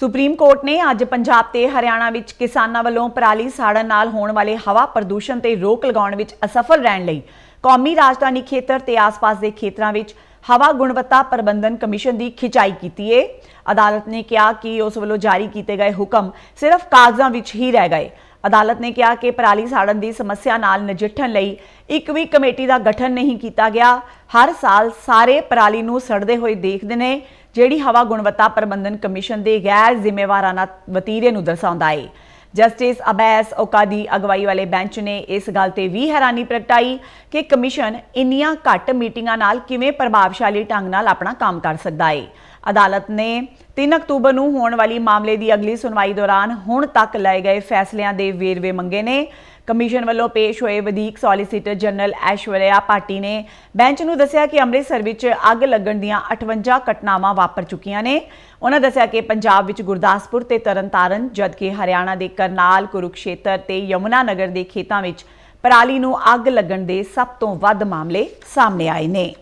Supreme court ਨੇ ਅੱਜ ਪੰਜਾਬ ਤੇ ਹਰਿਆਣਾ ਵਿੱਚ ਕਿਸਾਨਾਂ ਵੱਲੋਂ ਪਰਾਲੀ ਸਾੜਨ ਨਾਲ ਹੋਣ ਵਾਲੇ ਹਵਾ ਪ੍ਰਦੂਸ਼ਣ ਤੇ ਰੋਕ ਲਗਾਉਣ ਵਿੱਚ ਅਸਫਲ ਰਹਿਣ ਲਈ ਕੌਮੀ ਰਾਜਧਾਨੀ ਖੇਤਰ ਤੇ ਆਸ-ਪਾਸ ਦੇ ਖੇਤਰਾਂ ਵਿੱਚ ਹਵਾ ਗੁਣਵੱਤਾ ਪ੍ਰਬੰਧਨ ਕਮਿਸ਼ਨ ਦੀ ਖਿਚਾਈ ਕੀਤੀ ਹੈ ਅਦਾਲਤ ਨੇ ਕਿਹਾ ਕਿ ਉਸ ਵੱਲੋਂ ਜਾਰੀ ਕੀਤੇ ਗਏ ਹੁਕਮ ਸਿਰਫ ਕਾਗਜ਼ਾਂ ਵਿੱਚ ਹੀ ਰਹਿ ਗਏ। ਅਦਾਲਤ ਨੇ ਕਿਹਾ ਕਿ ਪਰਾਲੀ ਸਾੜਨ ਦੀ ਸਮੱਸਿਆ ਨਾਲ ਨਜਿੱਠਣ ਲਈ ਇੱਕ ਵੀ ਕਮੇਟੀ ਦਾ ਗਠਨ ਨਹੀਂ ਕੀਤਾ ਗਿਆ। ਹਰ ਸਾਲ ਸਾਰੇ ਪਰਾਲੀ ਨੂੰ ਸੜਦੇ ਹੋਏ ਦੇਖਦੇ ਨੇ, ਜਿਹੜੀ ਹਵਾ ਗੁਣਵੱਤਾ ਪ੍ਰਬੰਧਨ ਕਮਿਸ਼ਨ ਦੇ ਗੈਰ ਜ਼ਿੰਮੇਵਾਰਾਨਾ ਵਤੀਰੇ ਨੂੰ ਦਰਸਾਉਂਦਾ ਹੈ ਜਸਟਿਸ ਅਬੈਸ ਓਕਾ ਦੀ ਅਗਵਾਈ ਵਾਲੇ ਬੈਂਚ ਨੇ ਇਸ ਗੱਲ ਤੇ ਵੀ ਹੈਰਾਨੀ ਪ੍ਰਗਟਾਈ ਕਿ ਕਮਿਸ਼ਨ ਇੰਨੀਆਂ ਘੱਟ ਮੀਟਿੰਗਾਂ ਨਾਲ ਕਿਵੇਂ ਪ੍ਰਭਾਵਸ਼ਾਲੀ ਢੰਗ ਨਾਲ ਆਪਣਾ ਕੰਮ ਕਰ ਸਕਦਾ ਹੈ ਅਦਾਲਤ ਨੇ 3 ਅਕਤੂਬਰ ਨੂੰ ਹੋਣ ਵਾਲੀ ਮਾਮਲੇ ਦੀ ਅਗਲੀ ਸੁਣਵਾਈ ਦੌਰਾਨ ਹੁਣ ਤੱਕ ਲਏ ਗਏ ਫੈਸਲਿਆਂ ਦੇ ਵੇਰਵੇ ਮੰਗੇ ਨੇ। ਕਮਿਸ਼ਨ ਵੱਲੋਂ ਪੇਸ਼ ਹੋਏ ਵਧੀਕ ਸੋਲਿਸਿਟਰ ਜਨਰਲ ਐਸ਼ਵਰਿਆ ਪਾਟੀ ਨੇ ਬੈਂਚ ਨੂੰ ਦੱਸਿਆ ਕਿ ਅੰਮ੍ਰਿਤਸਰ ਵਿੱਚ ਅੱਗ ਲੱਗਣ ਦੀਆਂ 58 ਘਟਨਾਵਾਂ ਵਾਪਰ ਚੁੱਕੀਆਂ ਨੇ। ਉਹਨਾਂ ਦੱਸਿਆ ਕਿ ਪੰਜਾਬ ਵਿੱਚ ਗੁਰਦਾਸਪੁਰ ਤੇ ਤਰਨਤਾਰਨ, ਜਦਕਿ ਹਰਿਆਣਾ ਦੇ ਕਰਨਾਲ, ਕੁਰੂਕਸ਼ੇਤਰ ਤੇ ਯਮੁਨਾ ਨਗਰ ਦੇ ਖੇਤਾਂ ਵਿੱਚ ਪਰਾਲੀ ਨੂੰ ਅੱਗ ਲੱਗਣ ਦੇ ਸਭ ਤੋਂ ਵੱਧ ਮਾਮਲੇ ਸਾਹਮਣੇ ਆਏ ਨੇ।